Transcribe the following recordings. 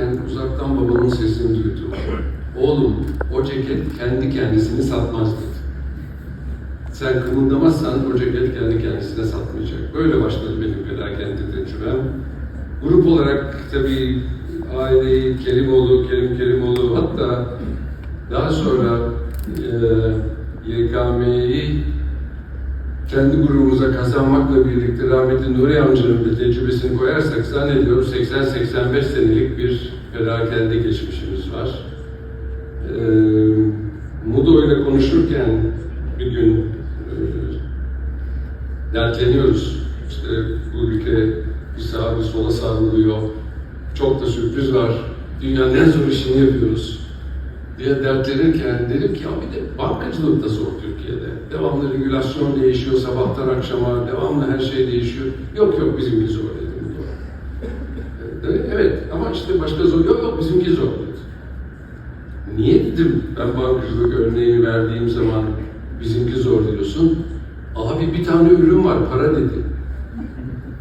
giderken uzaktan babamın sesini duydum. Oğlum o ceket kendi kendisini satmaz dedi. Sen kımıldamazsan o ceket kendi kendisine satmayacak. Böyle başladı benim perakende tecrübem. Grup olarak tabii aileyi Kerimoğlu, Kerim Kerimoğlu hatta daha sonra e, YKM'yi kendi grubumuza kazanmakla birlikte rahmetli Nuri amcanın da tecrübesini koyarsak zannediyorum 80-85 senelik bir perakende geçmişimiz var. Ee, Mudo ile konuşurken bir gün e, dertleniyoruz. İşte bu ülke bir sağa bir sola savruluyor. Çok da sürpriz var. Dünyanın en zor işini yapıyoruz diye dertlenirken dedim ki ya bir de bankacılık da zor Türkiye'de. Devamlı regülasyon değişiyor sabahtan akşama, devamlı her şey değişiyor. Yok yok bizimki zor dedim. Dedi, Evet ama işte başka zor. Yok yok bizimki zor dedi. Niye dedim ben bankacılık örneğini verdiğim zaman bizimki zor diyorsun. Abi bir tane ürün var para dedi.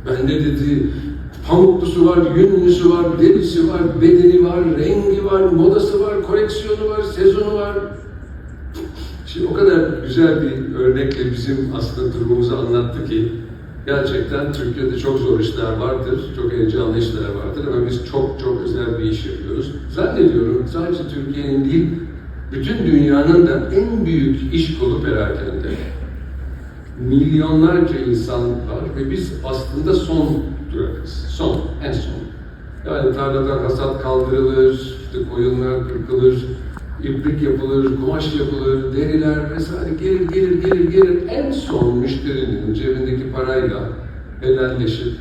Ben de dedi pamuklusu var, yünlüsü var, derisi var, bedeni var, rengi var, modası var, koleksiyonu var, sezonu var. Şimdi o kadar güzel bir örnekle bizim aslında durumumuzu anlattı ki gerçekten Türkiye'de çok zor işler vardır, çok heyecanlı işler vardır ama biz çok çok özel bir iş yapıyoruz. Zannediyorum sadece Türkiye'nin değil, bütün dünyanın da en büyük iş kolu perakende. Milyonlarca insan var ve biz aslında son durakız. Son, en son. Yani tarladan hasat kaldırılır, işte koyunlar kırkılır, iplik yapılır, kumaş yapılır, deriler vesaire gelir gelir gelir gelir. En son müşterinin cebindeki parayla helalleşip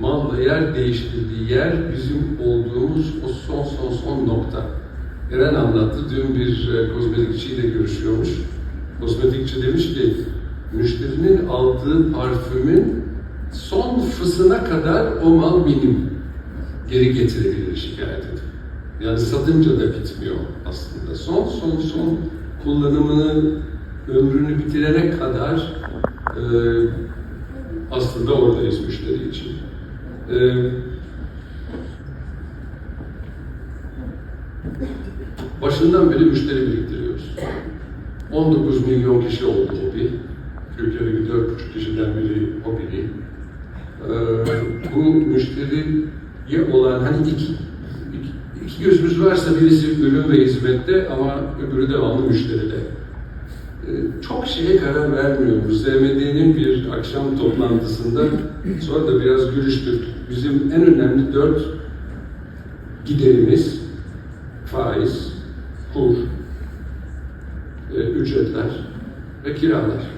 malla yer değiştirdiği yer bizim olduğumuz o son son son nokta. Eren anlattı, dün bir e, kozmetikçiyle görüşüyormuş. Kozmetikçi demiş ki, müşterinin aldığı parfümün son fısına kadar o mal benim. Geri getirebilir şikayet edip. Yani satınca da bitmiyor. Son son son kullanımını, ömrünü bitirene kadar e, aslında oradayız müşteri için. E, başından beri müşteri biriktiriyoruz. 19 milyon kişi oldu hobi. Türkiye'deki 4,5 kişiden biri hobili. Ee, bu müşteriye olan hani iki, iki, gözümüz varsa birisi ürün ve hizmette ama öbürü devamlı müşteride. Ee, çok şeye karar vermiyoruz. ZMD'nin bir akşam toplantısında sonra da biraz görüştük. Bizim en önemli dört giderimiz faiz, kur, e, ücretler ve kiralar.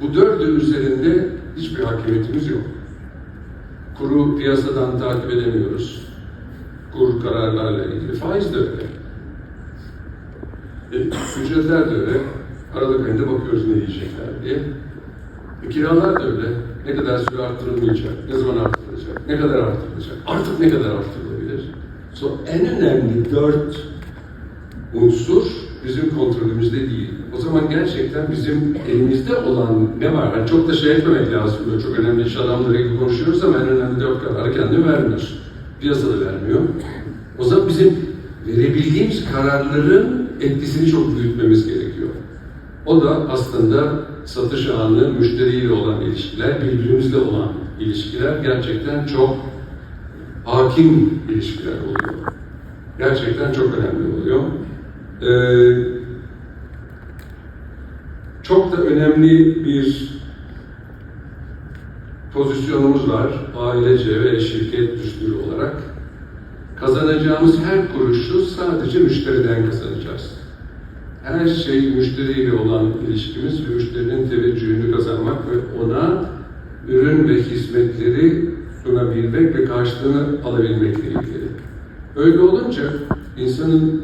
Bu dördü üzerinde hiçbir hakimiyetimiz yok. Kuru piyasadan takip edemiyoruz. Kur kararlarla ilgili. Faiz de öyle. E, ücretler de öyle. Aralık ayında bakıyoruz ne diyecekler diye. E, kiralar da öyle. Ne kadar süre arttırılmayacak, ne zaman arttırılacak, ne kadar arttırılacak, artık ne kadar arttırılabilir. So, en önemli dört unsur bizim kontrolümüzde değil. O zaman gerçekten bizim elimizde olan ne var? Yani çok da şey etmemek lazım. Böyle çok önemli iş adamları gibi konuşuyoruz ama en önemli dört kararı kendi vermiyorsun. Piyasa da vermiyor. O zaman bizim verebildiğimiz kararların etkisini çok büyütmemiz gerekiyor. O da aslında satış anı, müşteriyle olan ilişkiler, birbirimizle olan ilişkiler gerçekten çok hakim ilişkiler oluyor. Gerçekten çok önemli oluyor. Ee, çok da önemli bir pozisyonumuz var ailece ve şirket düsturu olarak. Kazanacağımız her kuruşu sadece müşteriden kazanacağız. Her şey müşteriyle olan ilişkimiz ve müşterinin teveccühünü kazanmak ve ona ürün ve hizmetleri sunabilmek ve karşılığını alabilmekle ilgili. Öyle olunca insanın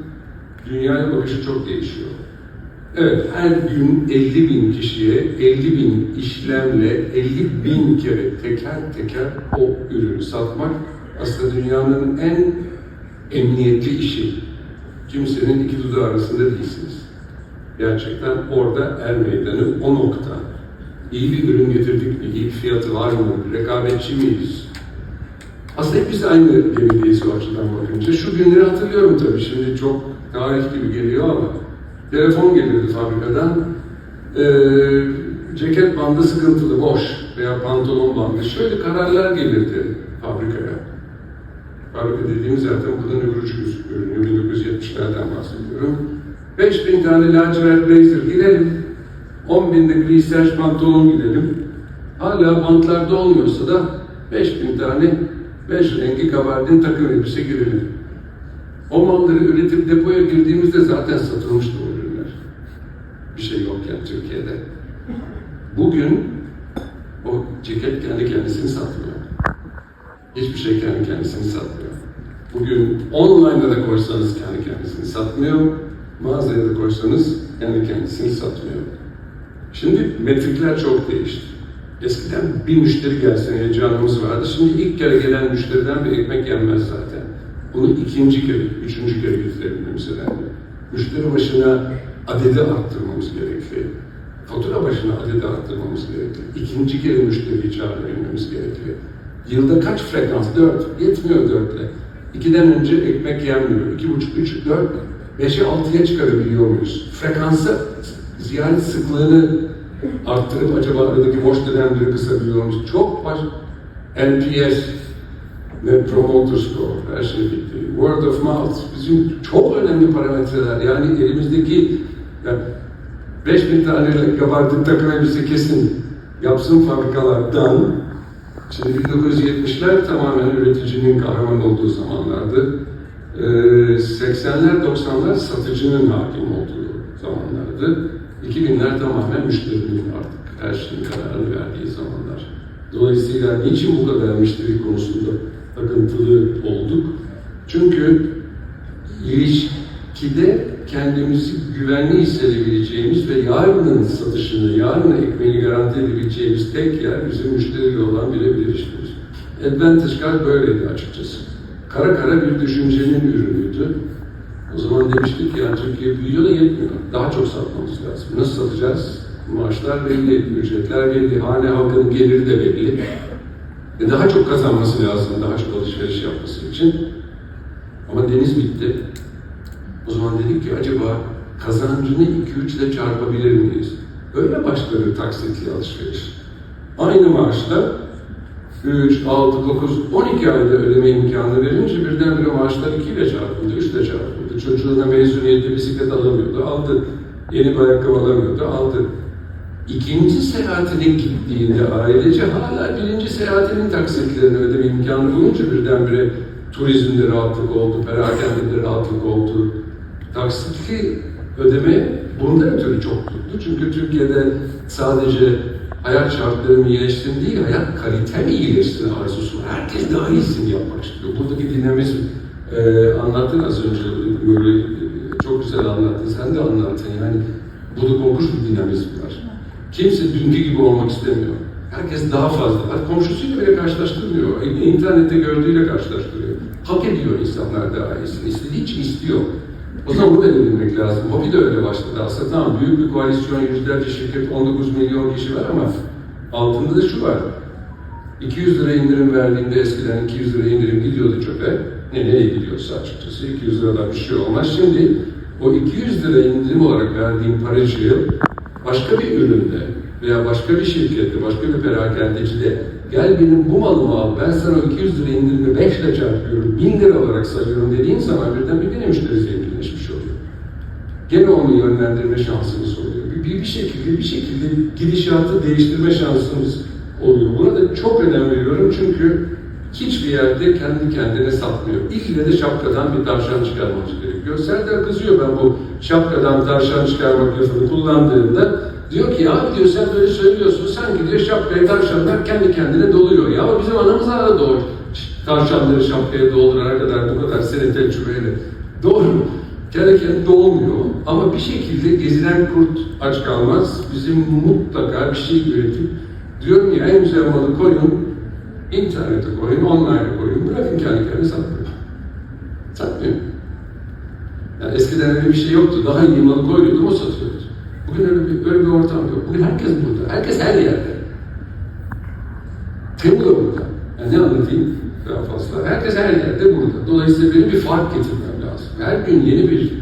dünyaya bakışı çok değişiyor. Evet, her gün 50 bin kişiye 50 bin işlemle 50 bin kere teker teker o ürünü satmak aslında dünyanın en emniyetli işi. Kimsenin iki dudağı arasında değilsiniz. Gerçekten orada er meydanı o nokta. İyi bir ürün getirdik mi? İyi bir fiyatı var mı? Rekabetçi miyiz? Aslında hep biz aynı gemideyiz o açıdan bakınca. Şu günleri hatırlıyorum tabii. Şimdi çok tarih gibi geliyor ama telefon gelirdi fabrikadan. Ee, ceket bandı sıkıntılı, boş veya pantolon bandı. Şöyle kararlar gelirdi fabrikaya. Fabrika dediğimiz zaten buradan öbür ucu görünüyor. 1970'lerden bahsediyorum. 5000 tane lacivert blazer girelim. 10 binlik gri serge pantolon gidelim. Hala bantlarda olmuyorsa da 5000 tane 5 rengi gabardin takım elbise girelim. O malları üretip depoya girdiğimizde zaten satılmıştı. Bir şey yokken Türkiye'de. Bugün o ceket kendi kendisini satmıyor. Hiçbir şey kendi kendisini satmıyor. Bugün online'da da koysanız kendi kendisini satmıyor. Mağazaya da koysanız kendi kendisini satmıyor. Şimdi metrikler çok değişti. Eskiden bir müşteri gelse heyecanımız vardı. Şimdi ilk kere gelen müşteriden bir ekmek yenmez zaten. Bunu ikinci kere, üçüncü kere getirebilmemiz önemli. Müşteri başına adedi arttırmamız gerekiyor. Fatura başına adedi arttırmamız gerekiyor. İkinci kere müşteriyi çağırabilmemiz gerekiyor. Yılda kaç frekans? Dört. Yetmiyor dörtle. İkiden önce ekmek yenmiyor. İki buçuk, üç, dört, beşe, altıya çıkarabiliyor muyuz? Frekansı, ziyaret sıklığını arttırıp acaba aradaki boş dönemleri kısabiliyor muyuz? Çok baş... NPS ve Promoter Score, her şey bitti. Word of mouth, bizim çok önemli parametreler. Yani elimizdeki yani 5000 tane gabardin takım elbise kesin yapsın fabrikalardan. Şimdi 1970'ler tamamen üreticinin kahraman olduğu zamanlardı. Ee, 80'ler 90'lar satıcının hakim olduğu zamanlardı. 2000'ler tamamen müşterinin artık her şeyin kararını verdiği zamanlar. Dolayısıyla niçin bu kadar müşteri konusunda takıntılı olduk? Çünkü ilişkide kendimizi güvenli hissedebileceğimiz ve yarının satışını, yarının ekmeğini garanti edebileceğimiz tek yer bizim müşteriyle olan birebir ilişkimiz. Advantage Card böyleydi açıkçası. Kara kara bir düşüncenin ürünüydü. O zaman demiştik ki yani Türkiye büyüyor da yetmiyor. Daha çok satmamız lazım. Nasıl satacağız? Maaşlar belli, ücretler belli, hane halkının geliri de belli. E daha çok kazanması lazım, daha çok alışveriş yapması için. Ama deniz bitti. O zaman dedik ki acaba kazancını 2-3 ile çarpabilir miyiz? Öyle başladı taksitli alışveriş. Aynı maaşla 3, 6, 9, 12 ayda ödeme imkanı verince birdenbire maaşlar 2 ile çarpıldı, 3 ile çarpıldı. Çocuğuna mezuniyette bisiklet alamıyordu, aldı. Yeni bir ayakkabı alamıyordu, aldı. İkinci seyahatine gittiğinde ailece hala birinci seyahatinin taksitlerini ödeme imkanı bulunca birdenbire turizmde rahatlık oldu, perakende rahatlık oldu. Taksitli ödeme bundan ötürü çok tuttu. Çünkü Türkiye'de sadece hayat şartlarım iyileşsin değil, hayat kalitem iyileşsin arzusu. Herkes daha iyisini yapmak istiyor. Buradaki dinamizm e, anlattın az önce böyle e, çok güzel anlattın. Sen de anlattın yani. Burada korkunç bir dinamizm var. Kimse dünkü gibi olmak istemiyor. Herkes daha fazla. Hatta komşusuyla bile karşılaştırmıyor. İnternette gördüğüyle karşılaştırıyor. Hak ediyor insanlar daha iyisini. İstediği için istiyor. O zaman bunu da bilmek lazım. Hobi de öyle başladı. Aslında tamam büyük bir koalisyon, yüzlerce şirket, 19 milyon kişi var ama altında da şu var. 200 lira indirim verdiğimde eskiden 200 lira indirim gidiyordu çöpe. Ne nereye gidiyorsa açıkçası 200 liradan bir şey olmaz. Şimdi o 200 lira indirim olarak verdiğim paracığı başka bir üründe veya başka bir şirkette, başka bir perakendecide gel benim bu malımı al, ben sana o 200 lira indirimi 5 ile çarpıyorum, 1000 lira olarak sayıyorum dediğin zaman birden bir gene müşteri zenginleşmiş oluyor. Gene onu yönlendirme şansımız oluyor. Bir, bir, şekilde bir şekilde gidişatı değiştirme şansımız oluyor. Buna da çok önem veriyorum çünkü hiçbir yerde kendi kendine satmıyor. İlle de şapkadan bir tavşan çıkarmamız gerekiyor. Serdar kızıyor ben bu şapkadan tavşan çıkarmak lafını kullandığımda. Diyor ki abi diyor sen böyle söylüyorsun sanki diyor şapkaya tavşanlar kendi kendine doluyor. Ya ama bizim anamız da doğru. Tavşanları şapkaya doldurana kadar bu kadar sene tecrübeyle. Doğru. Kendi kendine dolmuyor. Ama bir şekilde gezilen kurt aç kalmaz. Bizim mutlaka bir şey üretip diyorum ya en güzel malı koyun, internete koyun, online'a koyun. Bırakın kendi kendine satmıyor. Satmıyor. Yani eskiden öyle bir şey yoktu. Daha iyi malı koyuyordum, o satıyordu. Bugün öyle bir, öyle bir ortam yok. Bugün herkes burada. Herkes her yerde. Temu da burada. Yani ne anlatayım daha fazla? Herkes her yerde burada. Dolayısıyla benim bir fark getirmem lazım. Her gün yeni bir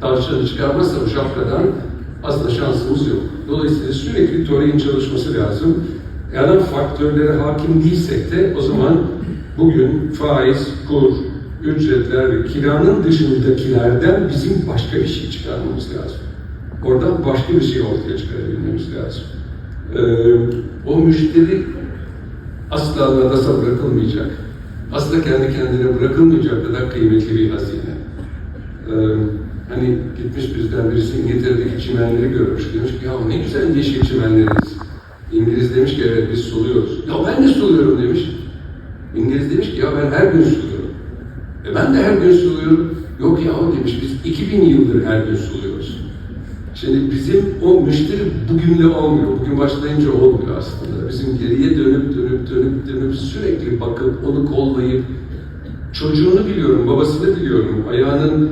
tavşanı çıkarmazsam şapkadan aslında şansımız yok. Dolayısıyla sürekli Toray'ın çalışması lazım. Ana faktörlere hakim değilsek de o zaman bugün faiz, kur, ücretler ve kiranın dışındakilerden bizim başka bir şey çıkarmamız lazım. Oradan başka bir şey ortaya çıkarabilmemiz lazım. Ee, o müşteri asla nadasa bırakılmayacak. Asla kendi kendine bırakılmayacak kadar kıymetli bir hazine. Ee, hani gitmiş bizden birisi İngiltere'deki çimenleri görmüş. Demiş ki ya ne güzel yeşil çimenleriz. İngiliz demiş ki evet biz suluyoruz. Ya ben de suluyorum demiş. İngiliz demiş ki ya ben her gün suluyorum. E ben de her gün suluyorum. Yok ya demiş biz 2000 yıldır her gün suluyoruz. Şimdi bizim o müşteri bugünle olmuyor. Bugün başlayınca olmuyor aslında. Bizim geriye dönüp dönüp dönüp dönüp sürekli bakıp onu kollayıp çocuğunu biliyorum, babasını biliyorum. Ayağının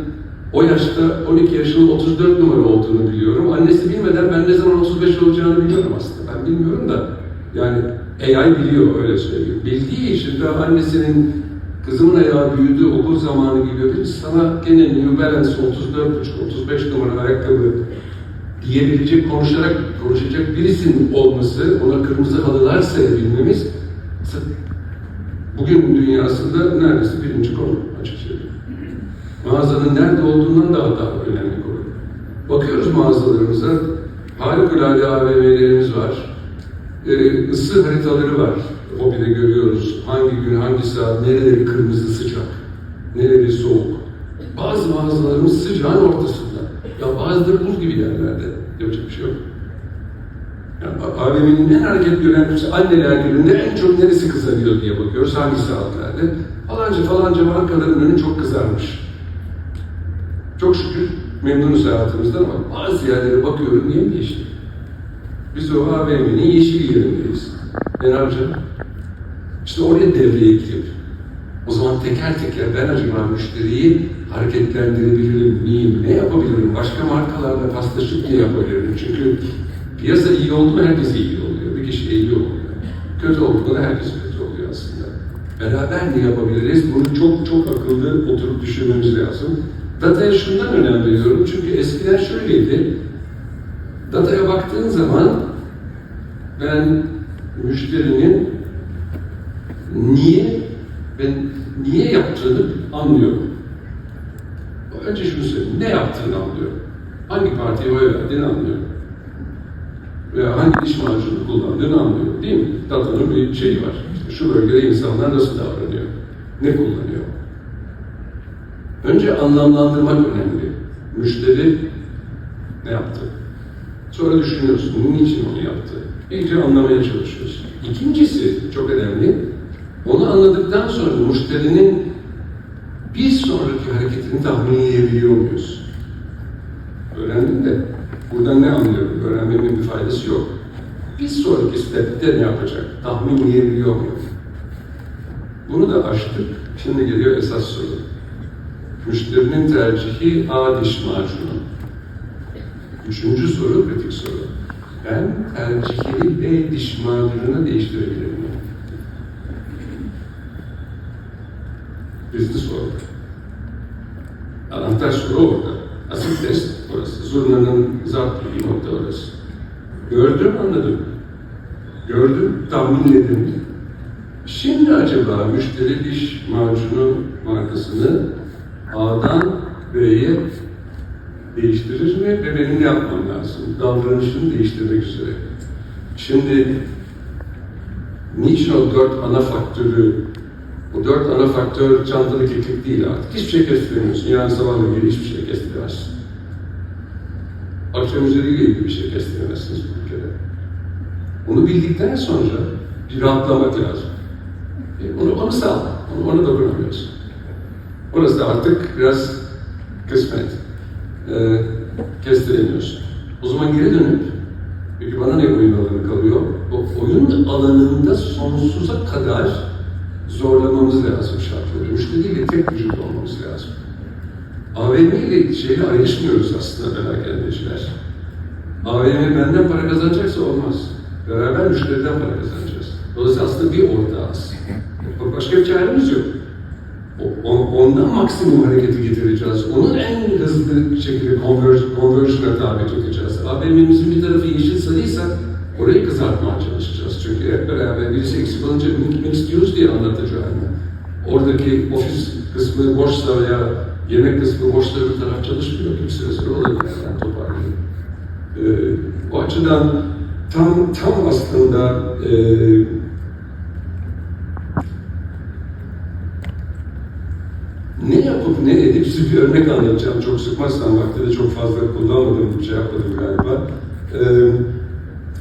o yaşta 12 yaşının 34 numara olduğunu biliyorum. Annesi bilmeden ben ne zaman 35 olacağını biliyorum aslında. Ben bilmiyorum da yani AI biliyor öyle söyleyeyim. Bildiği için de annesinin kızımın ayağı büyüdü, okul zamanı geliyor. Sana gene New Balance 34,5-35 numara ayakkabı diyebilecek, konuşarak konuşacak birisinin olması, ona kırmızı halılar serebilmemiz bugün dünyasında neredeyse birinci konu açık söyleyeyim. Mağazanın nerede olduğundan daha da önemli konu. Bakıyoruz mağazalarımıza, harikulade AVM'lerimiz var. Ee, ısı haritaları var. Hobide görüyoruz. Hangi gün, hangi saat, nereleri kırmızı sıcak, nereleri soğuk. Bazı mağazalarımız sıcağın ortasında. Ya bazıları buz gibi yerlerde. Yapacak bir şey yok. Yani AVM'nin en hareketli önemlisi anneler gününde en çok neresi kızarıyor diye bakıyoruz. Hangi saatlerde? Falanca falanca markaların önü çok kızarmış. Çok şükür memnunuz hayatımızdan ama bazı yerlere bakıyorum yemyeşil. Biz o AVM'nin yeşil yerindeyiz. Ne yapacağım? İşte oraya devreye girip o zaman teker teker ben acaba müşteriyi hareketlendirebilir miyim? Ne yapabilirim? Başka markalarla paslaşıp ne yapabilirim? Çünkü piyasa iyi oldu mu herkes iyi oluyor. Bir kişi iyi oluyor. Kötü oldu da herkes kötü oluyor aslında. Beraber ne yapabiliriz? Bunu çok çok akıllı oturup düşünmemiz lazım. Dataya şundan önem veriyorum. Çünkü eskiden şöyleydi. Dataya baktığın zaman ben müşterinin niye yaptığını anlıyorum. Önce şunu söyleyeyim. Ne yaptığını anlıyorum. Hangi partiye oy verdiğini anlıyorum. Veya hangi diş macunu kullandığını anlıyorum. Değil mi? Datanın bir şeyi var. İşte şu bölgede insanlar nasıl davranıyor? Ne kullanıyor? Önce anlamlandırmak önemli. Müşteri ne yaptı? Sonra düşünüyorsun, niçin onu yaptı? İyice anlamaya çalışıyorsun. İkincisi çok önemli. Onu anladıktan sonra müşterinin bir sonraki hareketini tahminleyebiliyor muyuz? Öğrendim de buradan ne anlıyorum? Öğrenmemin bir faydası yok. Bir sonraki stepte ne yapacak? Tahminleyebiliyor muyum? Bunu da açtık. Şimdi geliyor esas soru. Müşterinin tercihi A diş macunu. Üçüncü soru kritik soru. Ben tercihimi B diş macununa değiştirebilir miyim? Bizde soru. Anahtar soru orada. Asıl test orası. Zurnanın gibi nokta orası. Gördüm, anladım. Gördüm, tahminledim. Şimdi acaba müşteri diş macunu markasını A'dan B'ye değiştirir mi ve benim yapmam lazım? Davranışını değiştirmek üzere. Şimdi niçin o dört ana faktörü, o dört ana faktör çantalı keklik değil artık. Hiçbir şey kestiremiyorsun. Yani sabahla ilgili hiçbir şey kestiremezsin. Akşam üzeriyle ilgili bir şey kestiremezsiniz bu ülkede. Onu bildikten sonra bir rahatlamak lazım. E, onu, onu sağ, onu, ona dokunamıyorsun. Orası da artık biraz kısmet. Ee, kestiremiyorsun. O zaman geri dönüp, peki bana ne oyun alanı kalıyor? O oyun alanında sonsuza kadar zorlamamız lazım şartları. Müşteriyle tek vücut olmamız lazım. AVM ile şeyle ayrışmıyoruz aslında perakendeciler. AVM benden para kazanacaksa olmaz. Beraber müşteriden para kazanacağız. Dolayısıyla aslında bir ortağız. Başka bir çaremiz yok. Ondan maksimum hareketi getireceğiz. Onun en hızlı şekilde conversion'a tabi tutacağız. AVM'mizin bir tarafı yeşil sarıysa orayı kızartmaya çalışacağız. Çünkü hep beraber birisi eksik olunca mix diyoruz diye anlatacağım. Oradaki ofis kısmı boşsa veya yemek kısmı boşsa bir taraf çalışmıyor. Bir süre sonra o da bir yerden toparlıyor. Ee, o açıdan tam tam aslında e, ne yapıp ne edip size bir örnek anlatacağım. Çok sıkmazsam vakti de çok fazla kullanmadım, şey yapmadım galiba. Ee,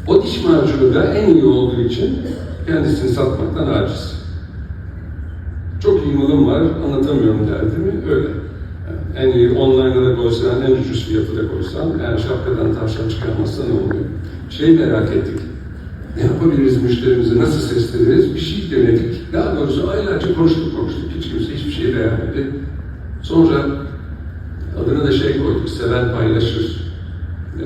o diş macunu da en iyi olduğu için kendisini satmaktan aciz. Çok iyi malım var, anlatamıyorum derdimi, öyle. Yani en iyi online'da da koysan, en ucuz fiyatı da koysan, eğer şapkadan tavşan çıkarmazsa ne oluyor? Şey merak ettik, ne yapabiliriz müşterimize, nasıl sesleniriz? Bir şey denedik. Daha doğrusu aylarca konuştuk konuştuk. Hiç kimse hiçbir şey beğenmedi. Sonra adını da şey koyduk, seven paylaşır. Ee,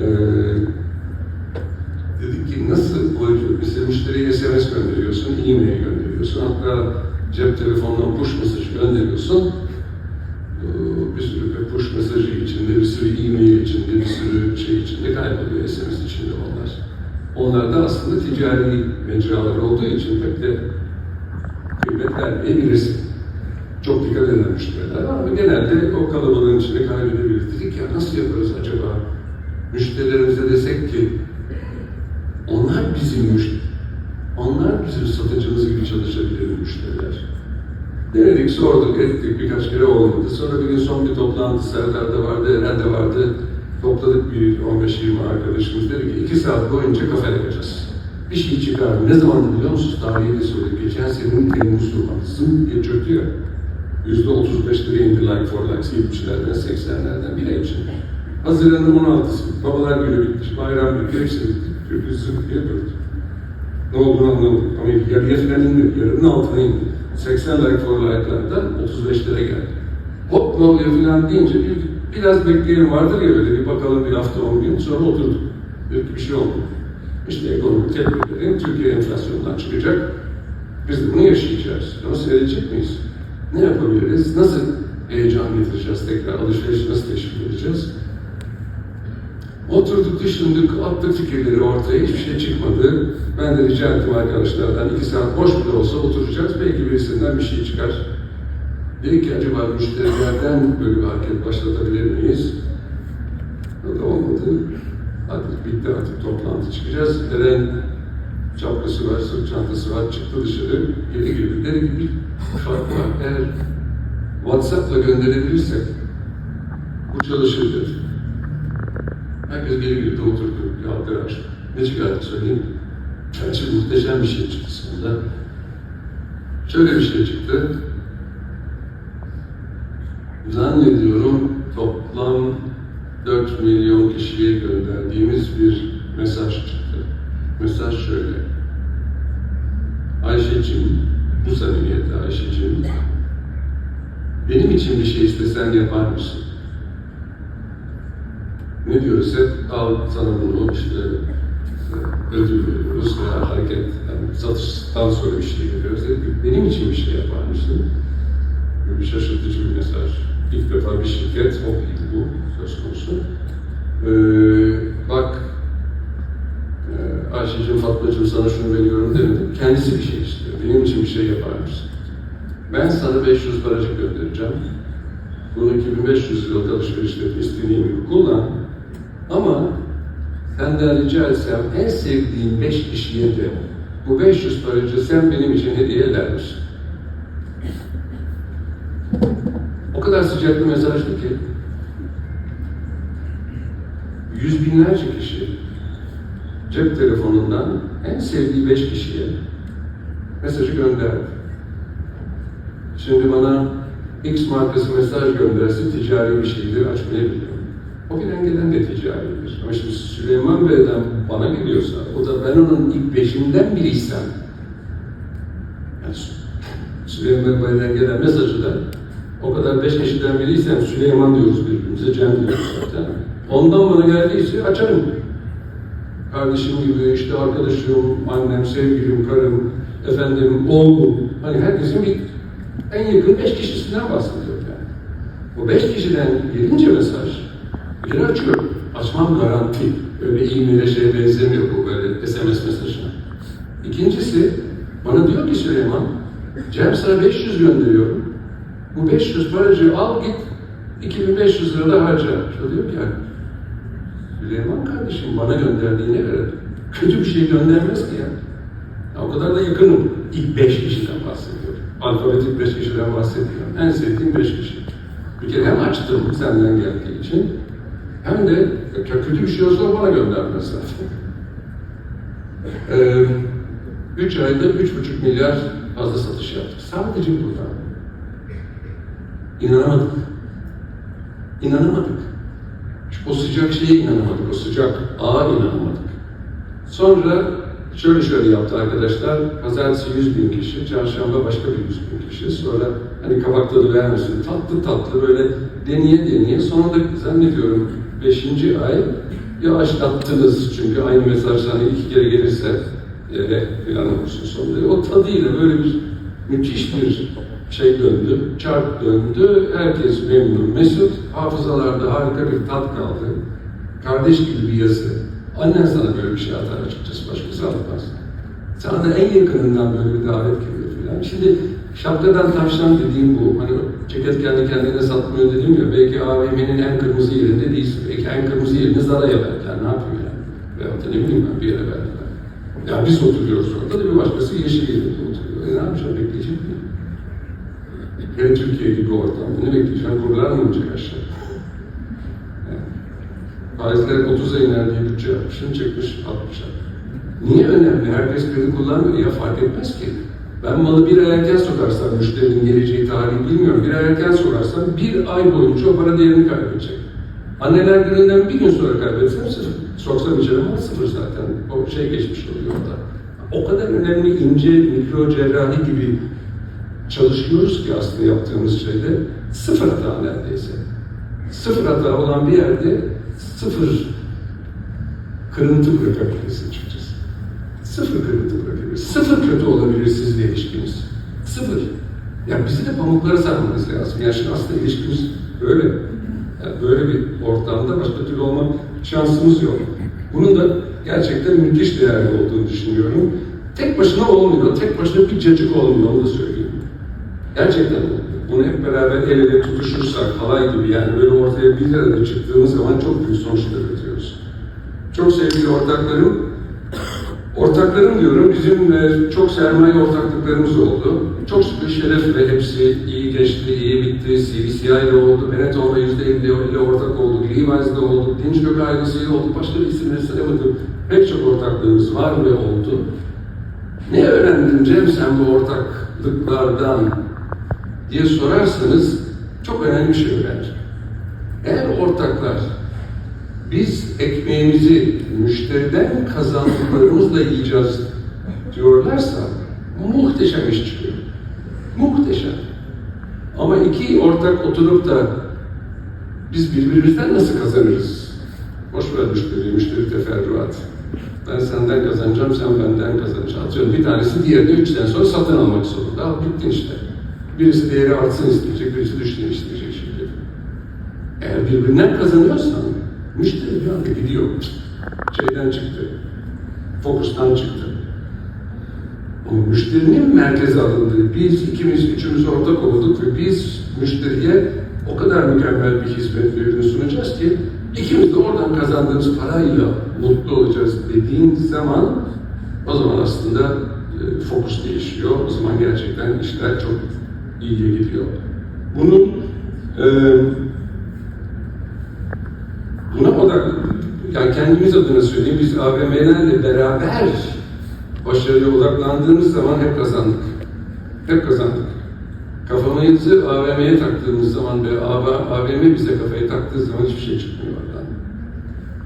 dedik ki nasıl olacak? Mesela müşteriye SMS gönderiyorsun, e-mail gönderiyorsun. Hatta cep telefonundan push mesajı gönderiyorsun. Ee, Bir sürü push mesajı içinde, bir sürü e-mail içinde, bir sürü şey içinde kayboluyor SMS içinde onlar. Onlar da aslında ticari mecralar olduğu için pek de kıymet vermeyebilirsin. Çok dikkat eden müşteriler ama genelde o kalabalığın içinde kaybedebiliriz. Dedik ya nasıl yaparız acaba? Müşterilerimize desek ki onlar bizim müşteri. Onlar bizim satıcımız gibi çalışabilir müşteriler. Denedik, sorduk, ettik, birkaç kere olmadı. Sonra bir gün son bir toplantı Serdar'da vardı, Eren'de vardı. Topladık bir 15-20 arkadaşımız. Dedik ki iki saat boyunca kafe yapacağız. Bir şey çıkar. Ne zaman biliyor musunuz? Tarihi de söyledik. Geçen senenin Temmuz toplantısı diye çöktü ya. Yüzde 35 liraya indi like for likes 70'lerden 80'lerden bir ay için. Haziran'ın 16'sı. Babalar günü bitti. Bayram bitti. Hepsi bitti. Türk'ü zıp diye döndü. Ne olduğunu anlamadım. Ama yarıya falan indi. Yarının altına indi. 80 like for like'lardan 35'lere geldi. Hop ne oluyor falan deyince bir, biraz bekleyelim vardır ya öyle bir bakalım bir hafta 10 gün sonra oturduk. Dedik bir şey oldu. İşte ekonomik tedbirlerin Türkiye enflasyondan çıkacak. Biz de bunu yaşayacağız. Ama seyredecek miyiz? Ne yapabiliriz? Nasıl heyecan getireceğiz tekrar? Alışverişi nasıl teşvik edeceğiz? Oturduk, düşündük, attık fikirleri ortaya, hiçbir şey çıkmadı. Ben de rica ettim arkadaşlardan, iki saat boş bile olsa oturacağız, belki birisinden bir şey çıkar. Dedik ki acaba müşterilerden böyle bir hareket başlatabilir miyiz? O da olmadı. Artık bitti artık toplantı çıkacağız. Eren şapkası var, sırt çantası var, çıktı dışarı, geri girdi. Dedi ki bir fark var, eğer WhatsApp'la gönderebilirsek bu çalışır dedi. Herkes geri girdi, oturdu. Ya arkadaş, ne çıkardı söyleyeyim. Gerçi muhteşem bir şey çıktı sonunda. Şöyle bir şey çıktı. Zannediyorum toplam 4 milyon kişiye gönderdiğimiz bir mesaj çıktı. Mesaj şöyle. Ayşe'cim, bu samimiyetle Ayşe'cim, benim için bir şey istesen yapar mısın? Ne diyoruz hep, al sana bunu işte e, ödül veriyoruz veya hareket, yani satıştan sonra bir şey veriyoruz. Ki, benim için bir şey yapar mısın? Bir şaşırtıcı bir mesaj. İlk defa bir şirket, o değil bu söz konusu. Ee, bak, e, Ayşe'cim, Fatma'cım sana şunu veriyorum demedim. Kendisi bir şey istiyor. Benim için bir şey yapar mısın? Ben sana 500 paracık göndereceğim. Bunu 2500 liralık alışverişte istediğin gibi kullan. Ama senden rica etsem en sevdiğin 5 kişiye de bu 500 paracığı sen benim için hediye eder? O kadar sıcak bir mesajdı ki yüz binlerce kişi cep telefonundan en sevdiği beş kişiye mesajı gönderdi. Şimdi bana X markası mesaj gönderse ticari bir şeydir açmayabilirim. O gelen gelen de ticaridir. Ama şimdi Süleyman Bey'den bana geliyorsa, o da ben onun ilk beşinden biriysem, yani Süleyman Bey'den gelen mesajı da o kadar beş kişiden biriysem Süleyman diyoruz birbirimize, Cem diyoruz zaten. Ondan bana geldiyse açarım. Kardeşim gibi, işte arkadaşım, annem, sevgilim, karım, efendim, oğlum, Hani herkesin bir en yakın beş kişisinden bahsediyor yani. O beş kişiden gelince mesaj, bir kere açıyorum. Açmam garanti. Öyle e-mail'e şeye benzemiyor bu böyle SMS mesajına. İkincisi, bana diyor ki Süleyman, Cem sana 500 gönderiyorum. Bu 500 paracığı al git, 2500 lira da harca. Şu diyor ki yani, Süleyman kardeşim bana gönderdiğine göre kötü bir şey göndermez ki ya. ya. O kadar da yakınım. İlk beş kişiden bahsediyorum. Alfabetik beş kişiden bahsetmiyorum. En sevdiğim beş kişi. Bir kere hem açtım senden geldiği için hem de kötü bir şey olsa bana göndermez zaten. Ee, üç ayda üç buçuk milyar fazla satış yaptık. Sadece buradan. İnanamadık. İnanamadık. O sıcak şeye inanamadık, o sıcak ağa inanamadık. Sonra şöyle şöyle yaptı arkadaşlar, pazartesi 100 bin kişi, çarşamba başka bir 100 bin kişi. Sonra hani kabak tadı vermesin, tatlı tatlı böyle deneye deneye. Sonra da zannediyorum 5. ay yavaşlattınız çünkü aynı mesaj hani iki kere gelirse eve inanamıyorsun sonunda. O tadıyla böyle bir müthiş bir şey döndü, çark döndü, herkes memnun, mesut, hafızalarda harika bir tat kaldı. Kardeş gibi bir yazı. Annen sana böyle bir şey atar açıkçası, başkası atmaz. Sana da en yakınından böyle bir davet geliyor filan. Şimdi şapkadan tavşan dediğim bu. Hani ceket kendi kendine satmıyor dedim ya, belki AVM'nin en kırmızı yerinde değilsin. En kırmızı yerini Zara'ya verdiler, ne yapayım yani? Veyahut da ne bileyim ben bir yere verdiler. Ya biz oturuyoruz orada da bir başkası yeşil yerinde oturuyor. E ne yapacağım, bekleyecek miyim? Hele Türkiye gibi ortamda ne bekleyeceğim? Kurlar mı inecek aşağı? Yani, faizler 30'a iner diye bütçe yapmışsın, çıkmış 60'a. Niye önemli? Herkes kredi kullanmıyor ya fark etmez ki. Ben malı bir ay erken sokarsam, müşterinin geleceği tarihi bilmiyorum, bir ay erken sokarsam bir ay boyunca o para değerini kaybedecek. Anneler gününden bir gün sonra kaybetsem sıfır. Soksam içeri mal sıfır zaten. O şey geçmiş oluyor orada. O kadar önemli ince mikro cerrahi gibi çalışıyoruz ki aslında yaptığımız şeyde sıfır hata neredeyse. Sıfır hata olan bir yerde sıfır kırıntı bırakabiliriz açıkçası. Sıfır kırıntı bırakabiliriz. Sıfır kötü olabilir sizle ilişkiniz. Sıfır. Yani bizi de pamuklara sarmanız lazım. Yani şimdi aslında ilişkimiz böyle. Yani böyle bir ortamda başka türlü olma şansımız yok. Bunun da gerçekten müthiş değerli olduğunu düşünüyorum. Tek başına olmuyor, tek başına bir cacık olmuyor, onu da söyleyeyim. Gerçekten. Bunu hep beraber el ele tutuşursak, halay gibi yani böyle ortaya bir arada çıktığımız zaman çok büyük sonuçlar üretiyoruz. Çok sevgili ortaklarım, ortaklarım diyorum, bizim e, çok sermaye ortaklıklarımız oldu. Çok şükür şerefle hepsi iyi geçti, iyi bitti. CBCI ile oldu, Benetton'la yüzde ile ortak olduk, Levi's'le olduk, Dinçgök ailesiyle olduk, başka bir isimleri sayamadım. Pek çok ortaklığımız var ve oldu. Ne öğrendin Cem sen bu ortaklıklardan diye sorarsanız çok önemli bir şey öğrendim. Eğer ortaklar biz ekmeğimizi müşteriden kazandıklarımızla yiyeceğiz diyorlarsa muhteşem iş çıkıyor. Muhteşem. Ama iki ortak oturup da biz birbirimizden nasıl kazanırız? Boş ver müşteri, müşteri teferruat. Ben senden kazanacağım, sen benden kazanacaksın. Atıyorum bir tanesi diğerini üç sene sonra satın almak zorunda. Al bittin işte. Birisi değeri artsın isteyecek, birisi düşsün isteyecek şimdi. Eğer birbirinden kazanıyorsan, müşteri bir anda gidiyor. Şeyden çıktı, fokustan çıktı. Ama müşterinin merkeze alındığı, biz ikimiz, üçümüz ortak olduk ve biz müşteriye o kadar mükemmel bir hizmet ve ürün sunacağız ki ikimiz de oradan kazandığımız parayla mutlu olacağız dediğin zaman o zaman aslında e, fokus değişiyor. O zaman gerçekten işler çok iyiye gidiyor. Bunun e, buna odak, yani kendimiz adına söyleyeyim, biz AVM'lerle beraber başarıya odaklandığımız zaman hep kazandık. Hep kazandık. Kafamızı AVM'ye taktığımız zaman ve AVM bize kafayı taktığı zaman hiçbir şey çıkmıyor oradan.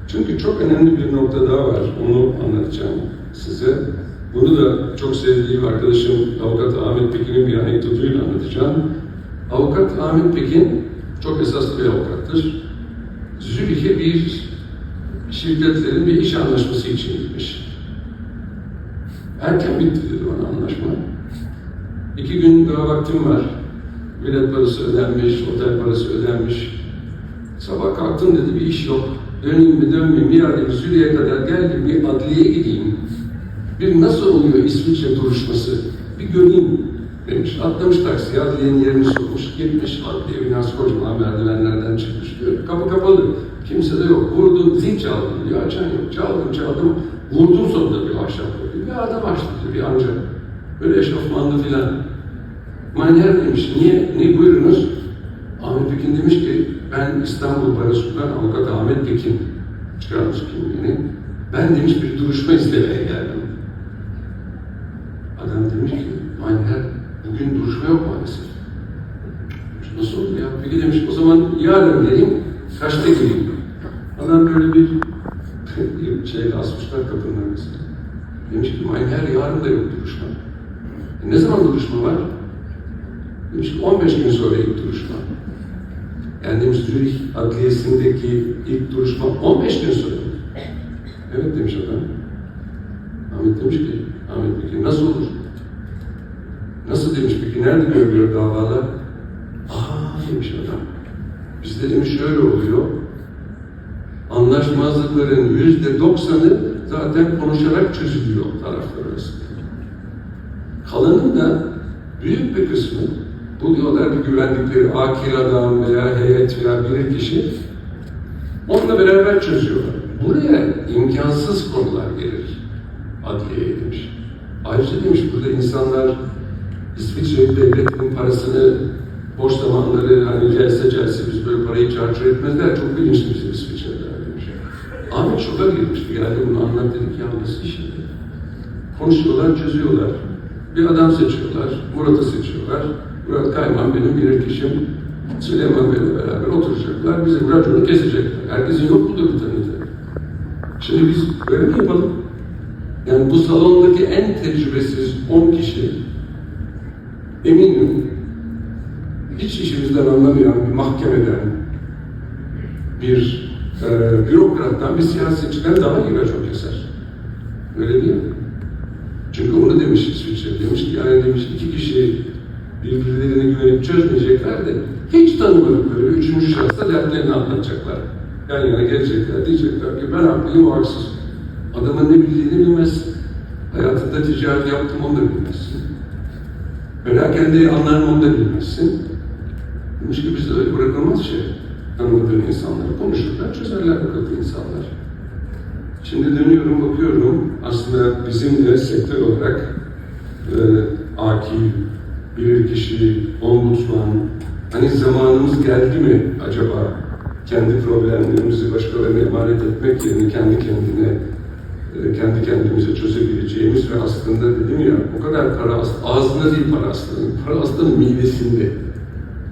Çünkü çok önemli bir nokta daha var. Onu anlatacağım size. Bunu da çok sevdiğim arkadaşım Avukat Ahmet Pekin'in bir anekdotuyla anlatacağım. Avukat Ahmet Pekin çok esaslı bir avukattır. Zürih'e bir şirketlerin bir iş anlaşması için gitmiş. Erken bitti dedi bana anlaşma. İki gün daha vaktim var. Bilet parası ödenmiş, otel parası ödenmiş. Sabah kalktım dedi bir iş yok. Döneyim mi dönmeyeyim mi yardım Suriye'ye kadar geldim bir adliyeye gideyim. Bir nasıl oluyor İsviçre duruşması bir göreyim demiş. Atlamış taksiye adliyenin yerini sormuş. Gitmiş adliye binası kocaman merdivenlerden çıkmış diyor. Kapı kapalı. Kimse de yok. Vurdum zil çaldım diyor. Açan yok. Çaldım çaldım. Vurdum sonunda bir ahşap kapıyı. Bir adam açtı diyor, bir amca. Böyle eşofmanlı filan. Manyer demiş. Niye? Ne buyurunuz? Ahmet Pekin demiş ki ben İstanbul Barosu'ndan avukat Ahmet Pekin çıkarmış kimliğini. Ben demiş bir duruşma istemeye geldim. Adam demiş ki Manyer bugün duruşma yok maalesef. Demiş, Nasıl oldu ya? Peki demiş o zaman yarın geleyim, kaçta geleyim? Adam böyle bir, bir şeyle asmışlar kapının arkasına. Demiş ki Manyer yarın da yok duruşma. E, ne zaman duruşma var? Demiş ki 15 gün sonra ilk duruşma. Yani demiş Zürih Adliyesi'ndeki ilk duruşma 15 gün sonra. Evet demiş adam. Ahmet demiş ki, Ahmet peki nasıl olur? Nasıl demiş peki, nerede görülüyor davalar? Aa demiş adam. Bizde demiş şöyle oluyor. Anlaşmazlıkların yüzde doksanı zaten konuşarak çözülüyor taraflar arasında. Kalanın da büyük bir kısmı buluyorlar bir güvendikleri akil adam veya heyet veya bir kişi onunla beraber çözüyorlar. Buraya imkansız konular gelir adliyeye demiş. Ayrıca demiş burada insanlar İsviçre devletinin parasını boş zamanları hani gelse gelse biz böyle parayı çarçur etmezler. Çok bilinçli bizim İsviçre'ler demiş. Ahmet şoka girmişti. Geldi bunu anlat dedik ya nasıl iş dedi. Konuşuyorlar, çözüyorlar. Bir adam seçiyorlar, Murat'ı seçiyorlar. Murat Kayman benim birer kişim. Süleyman Bey'le beraber oturacaklar. Bizim raconu kesecekler. Herkesin yok mudur bir tanıdığı? Şimdi biz böyle mi yapalım? Yani bu salondaki en tecrübesiz 10 kişi eminim hiç işimizden anlamayan bir mahkemeden, bir e, bürokrattan, bir siyasetçiden daha iyi racon keser. Öyle değil mi? Çünkü onu demiş İsviçre, demiş ki yani demiş iki kişi birbirlerine güvenip çözmeyecekler de hiç tanımadıkları üçüncü şahsa dertlerini anlatacaklar. Yan yana gelecekler, diyecekler ki ben haklıyım, o haksız. Adamın ne bildiğini bilmez. Hayatında ticaret yaptım onu da bilmezsin. Perakende anlarım onu da bilmezsin. Ki bizde öyle bırakılmaz şey. Tanımadığın insanları konuşurlar, çözerler bakalım insanlar. Şimdi dönüyorum, bakıyorum. Aslında bizim de sektör olarak e, akil, bilir kişi, ombudsman, hani zamanımız geldi mi acaba kendi problemlerimizi başkalarına emanet etmek yerine kendi kendine, e, kendi kendimize çözebileceğimiz ve aslında dedim ya o kadar para ağzında değil para aslında, para aslında midesinde.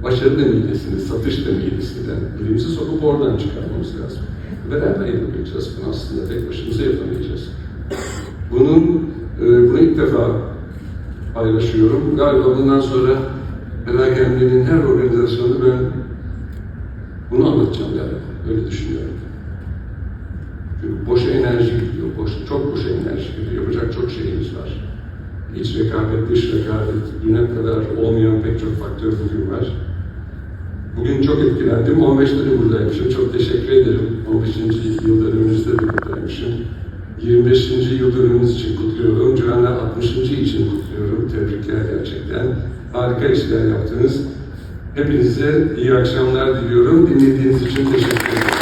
Başarı midesinde, satış da midesinde. Dilimizi sokup oradan çıkarmamız lazım. Beraber yapabileceğiz bunu aslında, tek başımıza yapamayacağız. Bunun, e, bunu ilk defa paylaşıyorum. Galiba bundan sonra Perakendeli'nin her organizasyonunda ben bunu anlatacağım galiba. Öyle düşünüyorum. Çünkü boşa enerji gidiyor, boş, çok boşa enerji gidiyor. Yapacak çok şeyimiz var. İç rekabet, dış rekabet, düne kadar olmayan pek çok faktör bugün var. Bugün çok etkilendim. 15'te de buradaymışım. Çok teşekkür ederim. 15. yıl dönümümüzde de buradaymışım. 25. yıl dönümümüz için kutluyorum. Caner 60. için kutluyorum. Tebrikler gerçekten. Harika işler yaptınız. Hepinize iyi akşamlar diliyorum. Dinlediğiniz için teşekkür ederim.